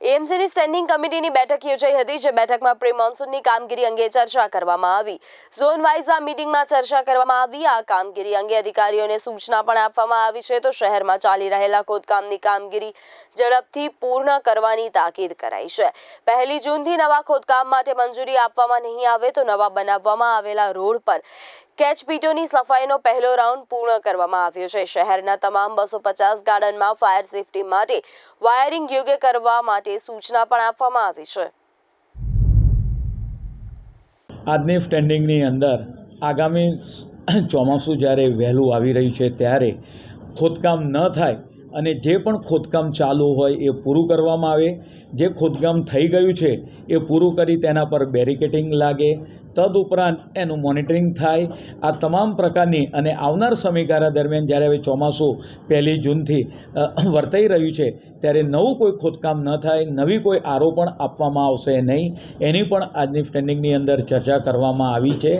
એએમસીની standing કમિટીની બેઠક યોજાઈ હતી, જે બેઠકમાં પ્રી મોન્સૂનની કામગીરી અંગે ચર્ચા કરવામાં આવી. ઝોન વાઇઝ આ મીટિંગમાં ચર્ચા કરવામાં આવી. આ કામગીરી અંગે અધિકારીઓને સૂચના પણ આપવામાં આવી છે. તો શહેરમાં ચાલી રહેલા ખોદકામની કામગીરી ઝડપથી પૂર્ણ કરવાની તાકીદ કરાઈ છે. પહેલી જૂનથી નવા ખોદકામ માટે મંજૂરી આપવામાં નહીં આવે તો નવા બનાવવામાં આવેલા રોડ પર કેચપીટોની સફાઈનો પહેલો રાઉન્ડ પૂર્ણ કરવામાં આવ્યો છે. શહેરના તમામ બસો પચાસ ગાર્ડનમાં ફાયર સેફટી માટે વાયરિંગ યોગ્ય કરવા માટે સૂચના પણ આપવામાં આવી છે. આજની સ્ટેન્ડિંગની અંદર આગામી ચોમાસું જ્યારે વહેલું આવી રહ્યું છે, ત્યારે ખોદકામ ન થાય અને જે પણ ખોદકામ ચાલુ હોય એ પૂરું કરવામાં આવે. જે ખોદકામ થઈ ગયું છે એ પૂરું કરી તેના પર બેરિકેટિંગ લાગે. તદુપરાંત એનું મોનિટરિંગ થાય. આ તમામ પ્રકારની અને આવનાર સમયગાળા દરમિયાન જ્યારે હવે ચોમાસું પહેલી જૂનથી વર્તાઈ રહ્યું છે, ત્યારે નવું કોઈ ખોદકામ ન થાય, નવી કોઈ આરોપણ આપવામાં આવશે નહીં. એની પણ આજની સ્ટેન્ડિંગની અંદર ચર્ચા કરવામાં આવી છે.